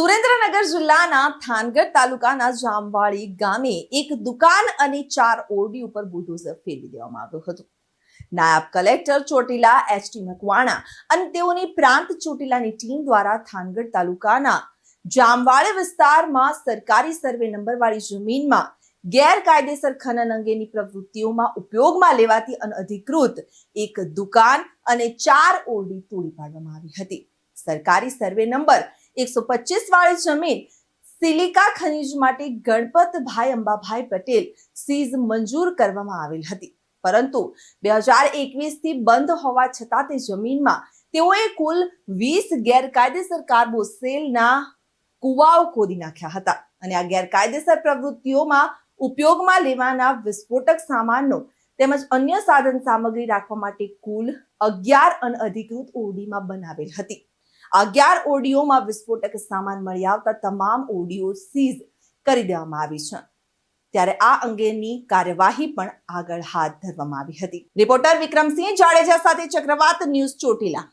સુરેન્દ્રનગર જિલ્લાના થાનગઢ તાલુકાના જામવાળી ગામે એક દુકાન અને ચાર ઓરડી ઉપર બુલડોઝર ફેરવી દેવામાં આવ્યું હતું. નાયબ collector Chotila H T Makwana અને તેઓની પ્રાંત ચોટીલાની ટીમ દ્વારા થાનગઢ તાલુકાના જામવાળી વિસ્તારમાં સરકારી સર્વે નંબરવાળી જમીનમાં ગેરકાયદેસર ખનન અંગેની પ્રવૃત્તિઓમાં ઉપયોગમાં લેવાતી અનઅધિકૃત એક દુકાન અને ચાર ઓરડી તોડી પાડવામાં આવી હતી. સરકારી સર્વે નંબર એકસો પચીસ વાળી જમીન સિલિકા ખનીજ માટે ગણપતભાઈ અંબાભાઈ પટેલ સીઝ મંજૂર કરવામાં આવેલ હતી. પરંતુ બે હજાર એકવીસથી બંધ હોવા છતાં તે જમીનમાં તેઓએ કુલ વીસ ગેરકાયદેસર કાર્બોસેલના કુવાઓ ખોદી નાખ્યા હતા અને આ ગેરકાયદેસર પ્રવૃત્તિઓમાં ઉપયોગમાં લેવાના વિસ્ફોટક સામાનનો તેમજ અન્ય સાધન સામગ્રી રાખવા માટે કુલ અગિયાર અનઅધિકૃત ઓરડીમાં બનાવેલ હતી. અગિયાર ઓડિયોમાં વિસ્ફોટક સામાન મળી આવતા તમામ ઓડિયો સીઝ કરી દેવામાં આવી છે. ત્યારે આ અંગેની કાર્યવાહી પણ આગળ હાથ ધરવામાં આવી હતી. રિપોર્ટર વિક્રમસિંહ જાડેજા સાથે ચક્રવાત ન્યૂઝ ચોટીલા.